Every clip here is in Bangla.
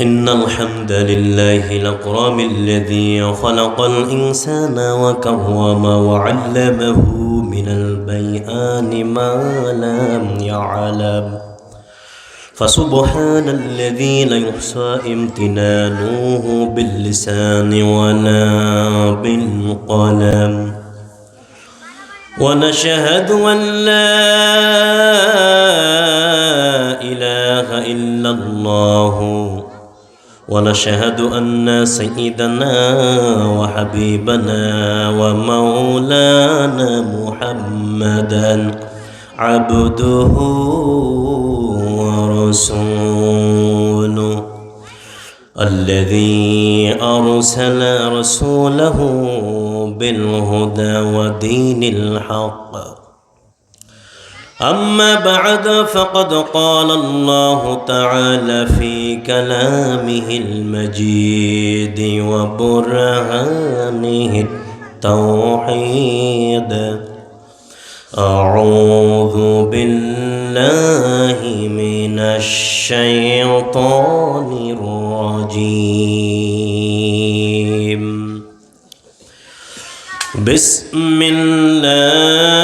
إن الحمد لله الأكرم الذي خلق الإنسان وكرم وعلمه من البيان ما لم يعلم. فسبحان الذي لا يحصى امتنانه باللسان ولا بالقلم. ونشهد أن لا إله إلا الله ونشهد أن سيدنا وحبيبنا ومولانا محمدا عبده ورسوله الذي أرسل رسوله بالهدى ودين الحق. أما بعد فقد قال الله تعالى في كلامه المجيد وبرهانه التوحيد. أعوذ بالله من الشيطان الرجيم. بسم الله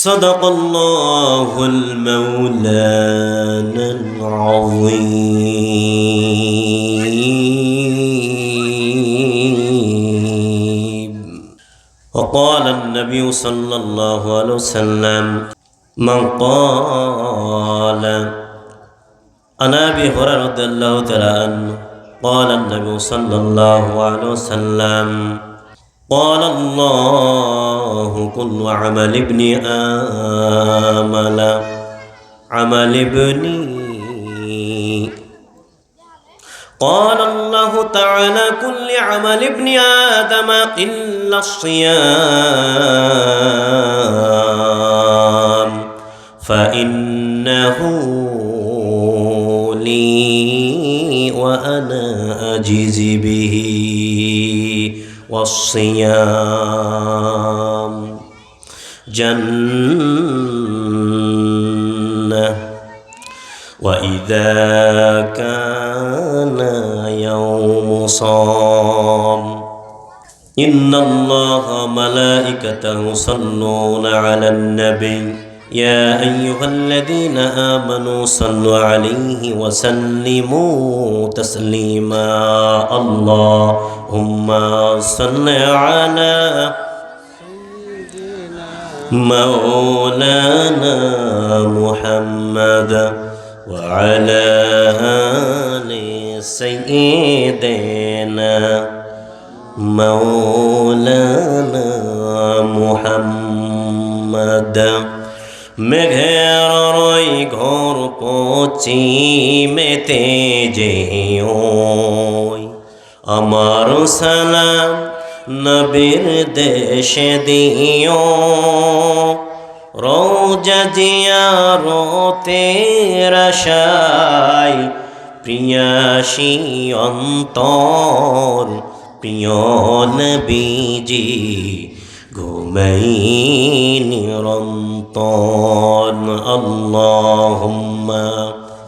صدق الله المولانا العظيم. وقال النبي صلى الله عليه وسلم من قال عن أبي هريرة رضي الله تعالى عنه قال النبي صلى الله عليه وسلم قال الله كل عمل ابن آمل عمل ابني. قال الله تعالى كل عمل ابن آدم إلا الصيام فإنه لي وأنا أجزي به. والصيام. جنة. وإذا كان يوم صام. إن الله ملائكته يصلون على النبي. يا أيها الذين آمنوا صلوا عليه وسلموا تسليما. اللهم صل على مولانا محمد وعلى آل سيدنا مولانا محمد মেঘের রই ঘর পচি মেতে যে আমার সালাম নবীর দেশে দিও। রোজা জিয়ারতে রসাই প্রিয়াসী অন্তর, প্রিয় নবীজি ঘুমাই নিরন্তর। আল্লাহুম্মা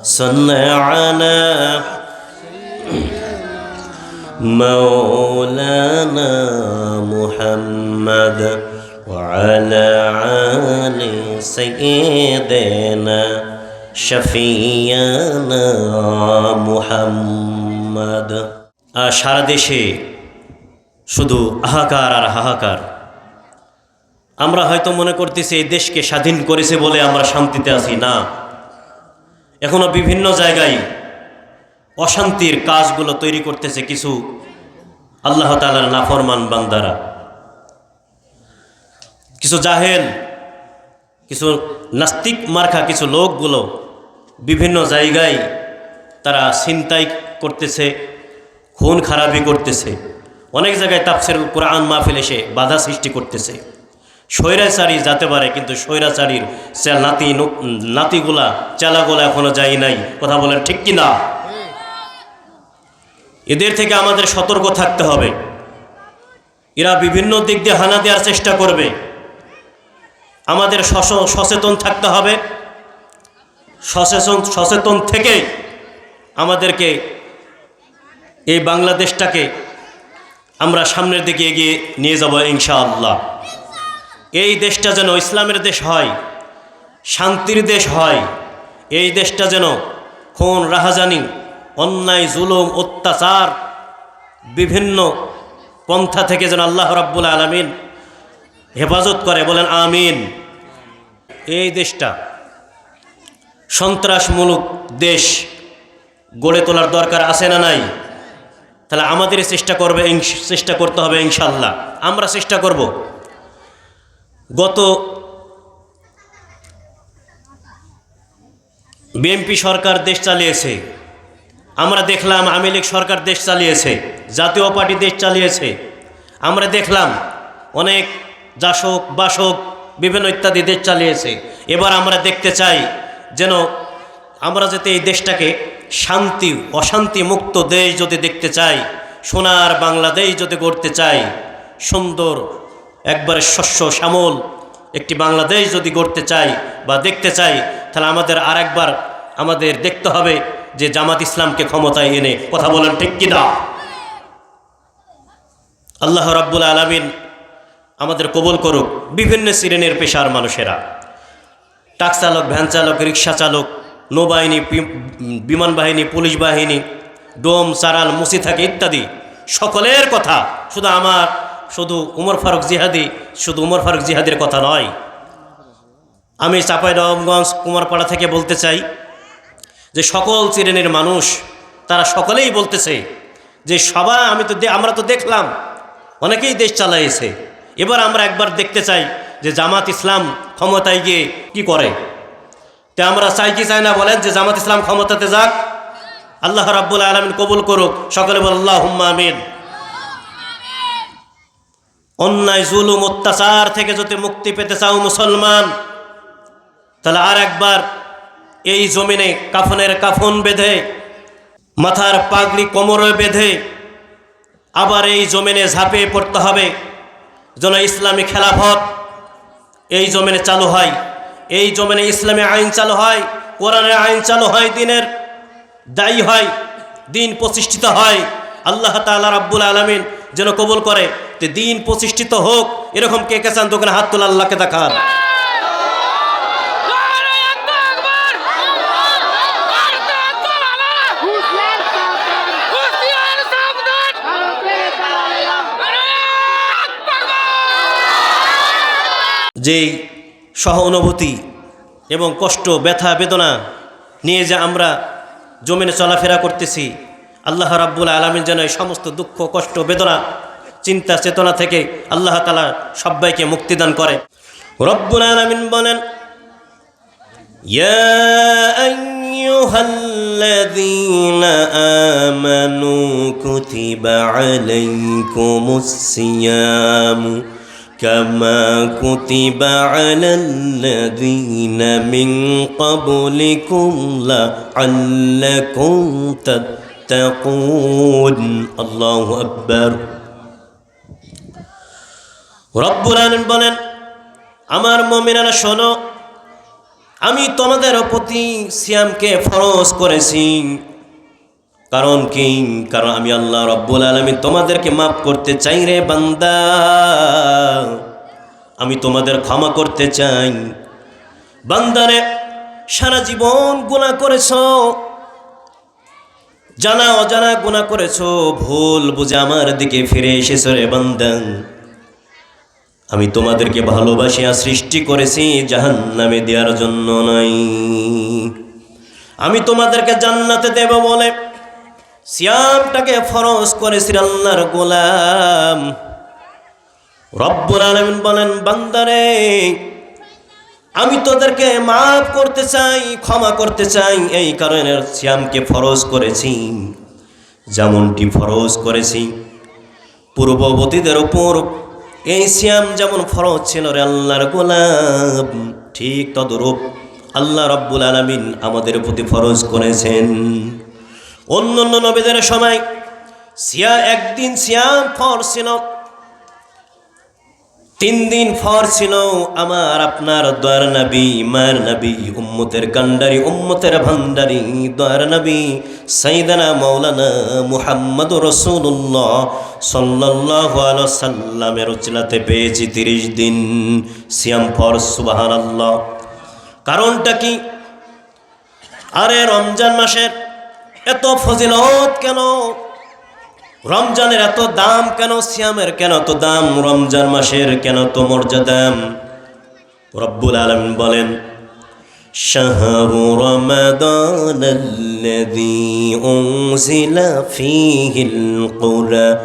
সাল্লি আলা مولانا محمد وعلى آل سيدنا شفينا محمد আর সারা দেশে শুধু হাহাকার আর হাহাকার আমরা হয়তো মনে করতেছি এই দেশকে স্বাধীন করেছে বলে আমরা শান্তিতে আছি না এখনো বিভিন্ন জায়গায় অশান্তির কাজগুলো তৈরি করতেছে কিছু আল্লাহ তালার নাফরমান বান্দারা। কিছু জাহেল, কিছু নাস্তিক মার্খা কিছু লোকগুলো বিভিন্ন জায়গায় তারা ছিনতাই করতেছে, খুন খারাপি করতেছে। অনেক জায়গায় তাপসের কোরআন মাহফিল এসে বাধা সৃষ্টি করতেছে। স্বৈরাচারী যেতে পারে, কিন্তু স্বৈরাচারীর নাতি নাতিগুলা, চেলাগুলা এখনও যায় নাই। কথা বলেন ঠিক কি না এদের থেকে আমাদের সতর্ক থাকতে হবে। এরা বিভিন্ন দিক দিয়ে হানা দেওয়ার চেষ্টা করবে। আমাদের সচেতন থাকতে হবে। সচেতন সচেতন থেকে আমাদেরকে এই বাংলাদেশটাকে আমরা সামনের দিকে এগিয়ে নিয়ে যাব ইনশাআল্লাহ। এই দেশটা যেন ইসলামের দেশ হয়, শান্তির দেশ হয়, এই দেশটা যেন খুন, রাহাজানি অন্যায়, জুলুম, অত্যাচার বিভিন্ন পন্থা থেকে যেন আল্লাহ রাব্বুল আলমিন হেফাজত করে, বলেন আমিন। এই দেশটা সন্ত্রাসমূলক দেশ, গড়ে তোলার দরকার আছে না নাই? তাহলে আমাদের চেষ্টা করবে চেষ্টা করতে হবে ইনশাল্লাহ আমরা চেষ্টা করব। গত বিএনপি সরকার দেশ চালিয়েছে। আমরা দেখলাম আওয়ামী লীগ সরকার দেশ চালিয়েছে, জাতীয় পার্টি দেশ চালিয়েছে। আমরা দেখলাম অনেক জাসক, বাসক, বিভিন্ন ইত্যাদি দেশ চালিয়েছে। এবার আমরা দেখতে চাই যেন আমরা যাতে এই দেশটাকে শান্তি, অশান্তি মুক্ত দেশ যদি দেখতে চাই, সোনার বাংলাদেশ যদি গড়তে চাই, সুন্দর, একবারে শস্য শ্যামল একটি বাংলাদেশ যদি গড়তে চাই বা দেখতে চাই, তাহলে আমাদের আর একবার আমাদের দেখতে হবে যে জামাত ইসলামকে ক্ষমতায় এনে কথা বলেন, ঠিক কিনা? আল্লাহ রাব্বুল আলমিন আমাদের কবুল করুক। বিভিন্ন শ্রেণির পেশার মানুষেরা। ট্রাক চালক, ভ্যান চালক রিক্সা চালক, নৌবাহিনী বিমান বাহিনী, পুলিশ বাহিনী, ডোম, চারাল, মুসি থাকে ইত্যাদি। সকলের কথা শুধু আমার, শুধু উমর ফারুক জিহাদি, শুধু উমর ফারুক জিহাদির কথা নয়। আমি চাঁপাইনবাবগঞ্জ, কুমারপাড়া থেকে বলতে চাই যে সকল শ্রেণির মানুষ, তারা সকলেই বলতেছে যে সবাই আমি তো আমরা তো দেখলাম, অনেকেই দেশ চালাইছে। এবার আমরা একবার দেখতে চাই যে জামাত ইসলাম ক্ষমতায় গিয়ে কি করে। তে আমরা চাই কি চাই না বলেন যে জামাত ইসলাম ক্ষমতাতে যাক, আল্লাহ রাব্বুল আলমিন কবুল করুক, সকলে বল আল্লাহ আমিন। অন্যায়, জুলুম, অত্যাচার থেকে যদি মুক্তি পেতে চাও মুসলমান, তাহলে আর একবার এই জমিনে কাফনের কাফন বেঁধে, মাথার পাগড়ি কোমরে বেঁধে আবার এই জমিনে ঝাঁপিয়ে পড়তে হবে। যেন ইসলামী খেলাফত এই জমিনে চালু হয়। এই জমিনে ইসলামী আইন চালু হয়, কোরআনের আইন চালু হয়, দিনের দায়ী হয়, দিন প্রতিষ্ঠিত হয়। আল্লাহ তাআলা রাব্বুল আলমিন যেন কবুল করে যে দিন প্রতিষ্ঠিত হোক, এরকম কে কে চান দোকানে হাত তোলা আল্লাহকে দেখান। যেই সহ অনুভূতি এবং কষ্ট, ব্যথা, বেদনা নিয়ে যে আমরা জমিনে চলাফেরা করতেছি, আল্লাহ রাব্বুল আলমিন যেন এই সমস্ত দুঃখ, কষ্ট, বেদনা, চিন্তা, চেতনা থেকে আল্লাহ তালা সবাইকে মুক্তিদান করে। রব্বুল আলমিন বলেন আমানু কুতিবা আলাইকুমুস সিয়ামু। كما كتب على الذين من قبلكم لعلكم تتقون الله أكبر رب العالمين বলেন আমার মমিনারা শোনো আমি তোমাদের প্রতি সিয়ামকে ফরজ করেছি কারণ কি? কারণ আমি আল্লাহ রব্বুল আলমী তোমাদেরকে মাফ করতে চাই রে বান্দা। আমি তোমাদের ক্ষমা করতে চাই। বান্দারে সারা জীবন গুণা করেছ, জানা অজানা গুণা করেছ, ভুল বুঝে আমার দিকে ফিরে এসেছ রে বান্দান আমি তোমাদেরকে ভালোবাসিয়া সৃষ্টি করেছি জাহান নামে দেওয়ার জন্য নয়। আমি তোমাদেরকে জান্নাতে দেব বলে সিয়ামটাকে ফরজ করেছি আল্লাহর গোলাম। রব্বুল আলমিন বলেন, বান্দারে, আমি তোদেরকে মাফ করতে চাই, ক্ষমা করতে চাই, এই কারণে শ্যামকে ফরজ করেছি। যেমনটি ফরজ করেছি, পূর্ববর্তীদের উপর এই শ্যাম যেমন ফরজ ছিল রে আল্লাহর গোলাম, ঠিক তদরূপ আল্লাহ রব্বুল আলমিন আমাদের প্রতি ফরজ করেছেন। অন্য অন্য নবীদের সময় সিয়া একদিন সিয়াম ফর ছিল। তিন দিন ফর ছিল আমার, আপনার দয়ার নবী, মায়ের নবী, উম্মতের কান্ডারি উম্মতের ভান্ডারি, দয়ার নবী, সাইদানা মৌলানা মুহাম্মদ রসুল্লাহ সাল্লাহ সাল্লামের উচলাতে পেয়েছি তিরিশ দিন সিয়াম ফর সুবাহান কারণটা কি? আরে রমজান মাসের এত ফজিলত কেন রমজানের এত দাম কেন সিয়ামের কেন তো দাম রমজান মাসের কেন তো মর্যাদাম রব্বুল আলম বলেন شهر رمضان الذي أنزل فيه القرآن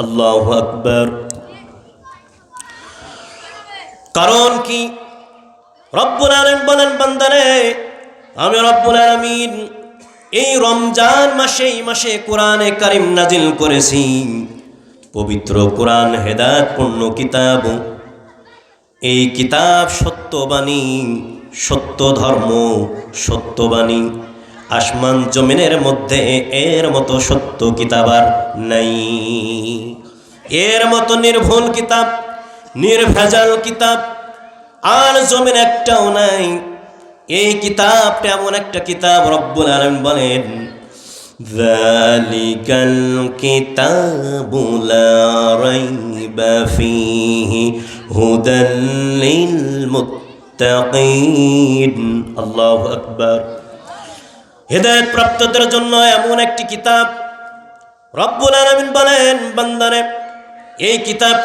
الله أكبر কারণ কি রব্বুল আলম বলেন বান্দারে আমি রব্বুল আলমিন এই রমজান মাসে, এই মাসে কোরআনে কারিম নাজিল করেছি। পবিত্র কোরআন হেদায়ত পূর্ণ কিতাব। এই কিতাব সত্যবাণী সত্য ধর্ম সত্যবাণী আসমান জমিনের মধ্যে এর মতো সত্য কিতাব আর নাই। এর মতো নির্ভুল কিতাব, নির্ভেজাল কিতাব আর জমিন একটাও নাই। এই কিতাবটা এমন একটা কিতাব রব্বুল আলম বলেন জালিকাল কিতাবুল রাইবা ফিহি হুদাল লিল মুত্তাকিন আল্লাহু আকবার। হেদায়েত প্রাপ্তদের জন্য এমন একটি কিতাব রব্বুল আলমিন বলেন, বান্দারে, এই কিতাব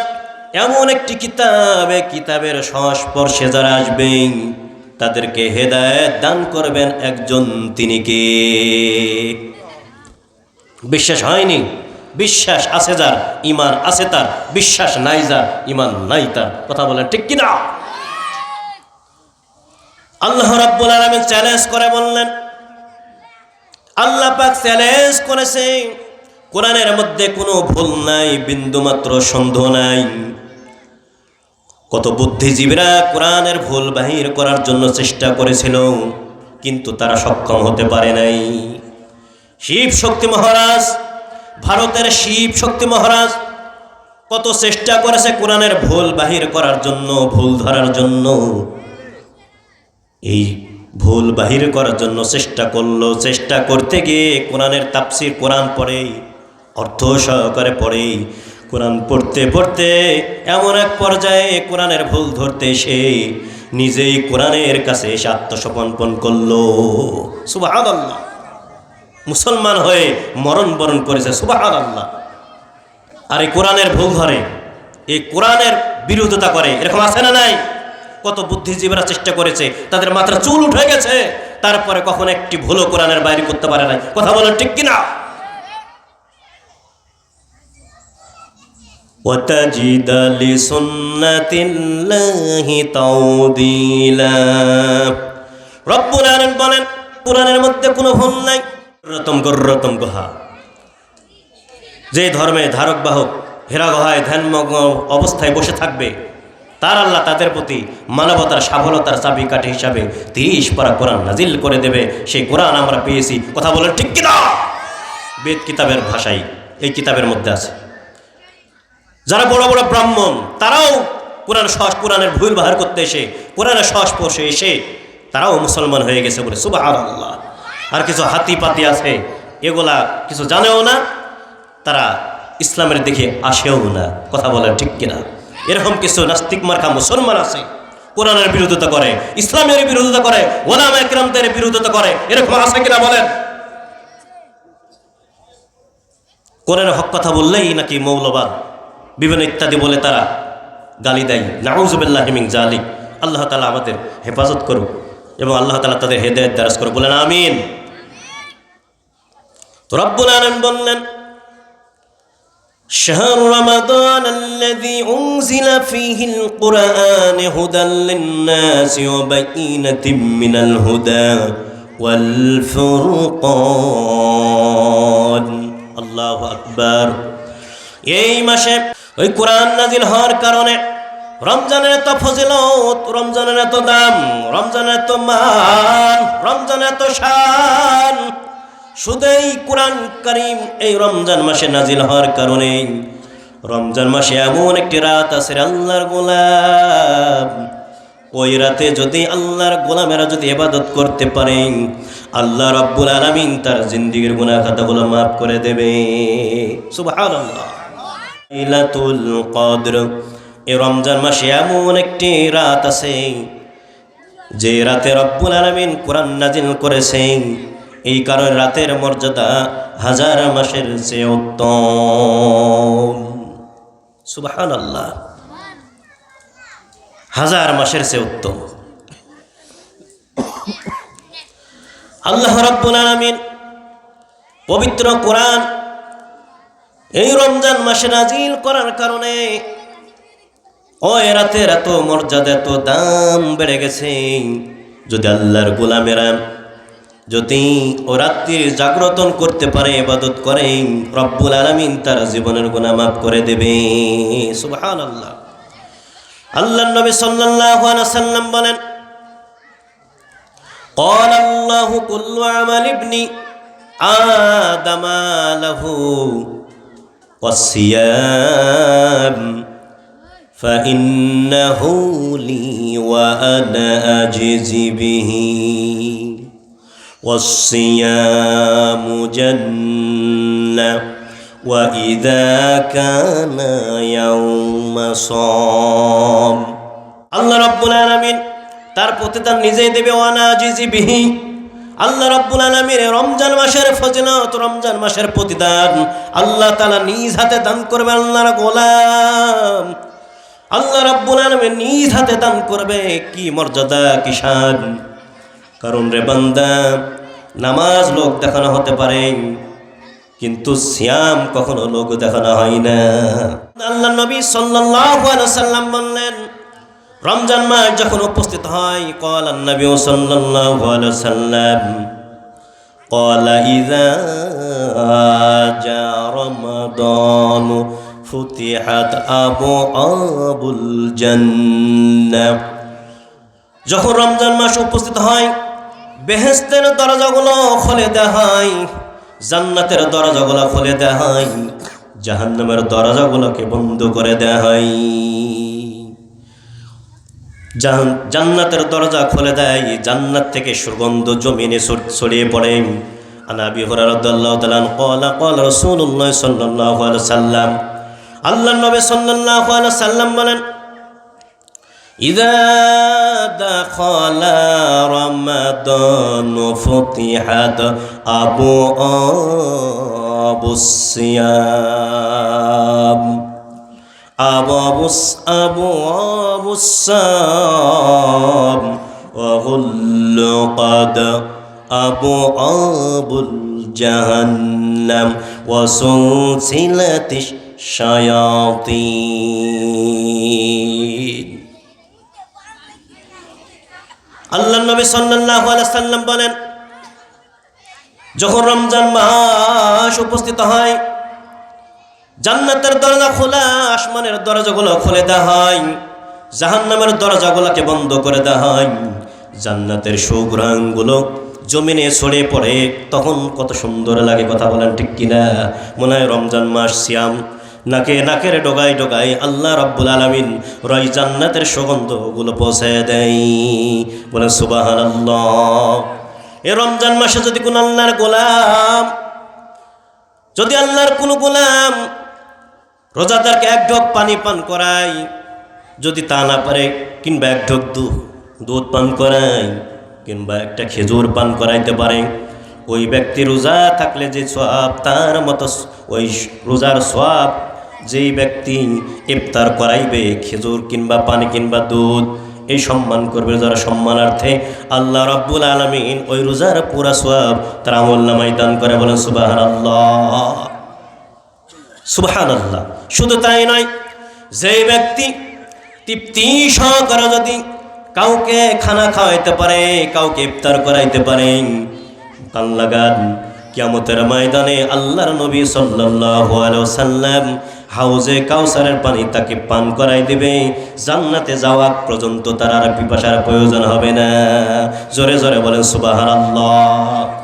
এমন একটি কিতাব, এই কিতাবের সংস্পর্শে যারা আসবেন তাদেরকে হেদায়ত দান করবেন একজন তিনি কে? বিশ্বাস হয়নি? বিশ্বাস আছে যার ইমান আছে তার, বিশ্বাস নাই যার ইমান নাই তার। কথা বলেন ঠিক কিনা? আল্লাহ রাব্বুল আলামিন চ্যালেঞ্জ করে বললেন, আল্লাহ পাক চ্যালেঞ্জ করেছে। কোরআনের মধ্যে কোনো ভুল নাই, বিন্দুমাত্র সন্দেহ নাই। কত বুদ্ধিজীবীরা কোরআনের ভুল বাহির করার জন্য চেষ্টা করেছিল, কিন্তু তারা সক্ষম হতে পারে নাই। শিব শক্তি মহারাজ, ভারতের শিব শক্তি মহারাজ, কত চেষ্টা করেছে কোরআনের ভুল বাহির করার জন্য, ভুল ধরার জন্য। এই ভুল বাহির করার জন্য চেষ্টা করল, চেষ্টা করতে গিয়ে কোরআনের তাপসির কোরআন পড়ে, অর্থ সহকারে পড়ে কোরআন পড়তে পড়তে এমন এক পর্যায়ে কোরআনের ভুল ধরতে এসে নিজেই কোরআনের কাছে এসে আত্মসমর্পণ করল। সুবাহ আল্লাহ মুসলমান হয়ে মরণ বরণ করেছে সুবাহ আল্লাহ আর এই কোরআনের ভুল ধরে, এই কোরআনের বিরোধিতা করে, এরকম আছে না নাই? কত বুদ্ধিজীবীরা চেষ্টা করেছে, তাদের মাত্রা চুল উঠে গেছে, তারপরে কখন একটি ভুলও কোরআনের বাইরে করতে পারে নাই। কথা বলেন ঠিক কিনা? وتجد لسنة الله تعديلا রব্বুল আলামিন বলেন কোরআনের মধ্যে কোনো ভুল নাই রতম গর্রতম গুহা যে ধর্মে ধারক বাহক হেরা গুহায় ধ্যানমগ্ন অবস্থায় বসে থাকবে তার আল্লাহ তাদের প্রতি মানবতার সাফলতার চাবিকাঠি হিসাবে তিরিশ পারা কোরআন নাজিল করে দেবে সেই কোরআন আমরা পেয়েছি কথা বলেন ঠিক কিনা বেদ কিতাবের ভাষাই এই কিতাবের মধ্যে আছে যারা বড় বড় ব্রাহ্মণ, তারাও কোরআন সস কোরআনের ভুল বাহার করতে এসে, কোরআনের সংস্পর্শে এসে, তারাও মুসলমান হয়ে গেছে বলে সুবাহ আল্লাহ আর কিছু হাতি পাতি আছে, এগুলা কিছু জানেও না, তারা ইসলামের দিকে আসেও না। কথা বলেন ঠিক কিনা? এরকম কিছু নাস্তিক মার্কা মুসলমান আছে, কোরআনের বিরোধিতা করে, ইসলামের বিরোধিতা করে, ওলামা একরামদের বিরোধিতা করে, এরকম আছে কিনা বলেন? কোরআনের হক কথা বললেই নাকি মৌলবাদ বিভিন্ন ইত্যাদি বলে তারা গালি দেয় নাউজুবিল্লাহ হিমিং জালিক আল্লাহ তালা আমাদের হেফাজত করুক এবং আল্লাহ তালা তাদের হেদায়ত দ্বারাজ করুক বলেন আমিন তো রব্বুল আলম বললেন شهر رمضان الذي أنزل فيه القرآن هدى للناس وبينة من الهدى والفرقان الله أكبر এই মাসে ওই কোরআন নাজিল হওয়ার কারণে রমজানের এত ফজিলত, রমজানের এত দাম, রমজানের এত মান, রমজানের এত শান শুধু এই কোরআন করিম এই রমজান মাসে নাজিল হওয়ার কারণে। রমজান মাসে এমন একটি রাত আছে আল্লাহর গোলাম। ওই রাতে যদি আল্লাহর গোলামেরা যদি এবাদত করতে পারেন আল্লাহ রব্বুল আলমিন তার জিন্দিগির গুনাহ খাতাগুলো মাফ করে দেবে। সুবহানাল্লাহ। লাইলাতুল কদর। এই রমজান মাসে এমন একটি রাত আছে, যে রাতে রব্বুল আলমিন কোরআন নাজিল করেছেন। এই কারণে রাতের মর্যাদা হাজার মাসের চেয়ে উত্তম। সুবাহান আল্লাহ হাজার মাসের চেয়ে উত্তম। আল্লাহ রব্বুল আলমিন পবিত্র কোরআন এই রমজান মাসে নাজিল করার কারণে ও এ রাতের এত মর্যাদা এত দাম বেড়ে গেছে যদি আল্লাহর গোলামেরা যদি ও রাত্রির জাগ্রতন করতে পারে ইবাদত করে রব্বুল আলমিন তার জীবনের গুণা মাফ করে দেবে সুবহান আল্লাহ আল্লাহ নবী সাল্লাল্লাহু আলাইহি সাল্লাম বলেন قال الله كل عمل ابن آدم له والصيام فإنه لي وأنا أجزي به والصيام جنة وإذا كان يوم صام আল্লাহ রব্বুল আলমিন তার প্রতিদান নিজেই দেবে ওয়ানা জিজি বিহি আল্লাহ রব্বুল আলমিন রমজান মাসের ফজিলত, রমজান মাসের প্রতিদান আল্লাহ তালা নিজ হাতে দান করবে আল্লাহর গোলাম। আল্লাহ রব্বুল আলমিন নিজ হাতে দান করবে, কি মর্যাদা কিষান কারণ রে বান্দা, নামাজ লোক দেখানো হতে পারে, কিন্তু সিয়াম কখনো লোক দেখানো হয় না। আল্লাহ নবী সাল্লাল্লাহু আলাইহি সাল্লাম বললেন রমজান মাস যখন উপস্থিত হয় কল নবী সাল্লাল্লাহু আলাইহি সাল্লাম قال إذا جاء رمضان فتحت أبواب الجنة যখন রমজান মাস উপস্থিত হয় বেহেস্তের দরজাগুলো খুলে দেওয়া হয় জান্নাতের দরজাগুলো খুলে দেওয়া হয় জাহান্নামের দরজাগুলোকে বন্ধ করে দেওয়া হয় জাহান- জান্নাতের দরজা খুলে দেয় জান্নাত থেকে সুগন্ধ জমিনে ছড়- ছড়িয়ে পড়ে আনাবি হরারদ্দাল্লাহ তালান কলা কল রসুল্লাহ সাল্লাহ সাল্লাম আল্লাহ নবী সাল্লাহ সাল্লাম বলেন إذا دخل رمضان فتحت أبواب الصيام أبواب الص- أبواب الصيام وغلقت أبواب الجهنم وسلسلة الشياطين আল্লাহ নবী সাল্লাল্লাহু আলাইহি সাল্লাম বলেন যখন রমজান মাস উপস্থিত হয় জান্নাতের দরজা খোলা, আসমানের দরজাগুলো খুলে দেওয়া হয়। জাহান্নামের দরজাগুলোকে বন্ধ করে দেওয়া হয়। জান্নাতের সুগ্রামগুলো জমিনে ছড়িয়ে পড়ে। তখন কত সুন্দর লাগে কথা বলেন ঠিক কিনা? মনে হয় রমজান মাস, সিয়াম। নাকে নাকের ডোগাই ডোগাই আল্লাহ রব্বুল আলমিন রয় জান্নাতের সুগন্ধগুলো পৌঁছে দেয়। বলে সুবাহান এ রমজান মাসে যদি কোন আল্লাহর গোলাম, যদি আল্লাহর কোনো গোলাম রোজাদারকে এক ঢোক পানি পান করাই। যদি তা না পারে, কিংবা এক ঢোক দুধ দুধ পান করাই, কিংবা একটা খেজুর পান করাইতে পারে। ওই ব্যক্তি রোজা থাকলে যে সব তার মতো ওই রোজার সব যেই ব্যক্তি ইফতার করাইবে, খেজুর কিংবা পানি কিংবা দুধ, এই সম্মান করবে যারা সম্মানার্থে। আল্লাহ রব্বুল আলমিন ওই রোজার পুরা সব তার নামাই দান করে বলেন সুবাহ আল্লাহ সুবহান আল্লাহ শুধু তাই নয়, যে ব্যক্তি তৃপ্তি সহকারে যদি কাউকে খানা খাওয়াইতে পারে, কাউকে ইফতার করাইতে পারে কান লাগান কিয়ামতের ময়দানে আল্লাহর নবী সাল্লাল্লাহু সাল্লাম হাউজে কাউসারের পানি তাকে পান করাই দেবে। জান্নাতে যাওয়া পর্যন্ত তার আর পিপাসার প্রয়োজন হবে না। জোরে জোরে বলেন সুবহানাল্লাহ।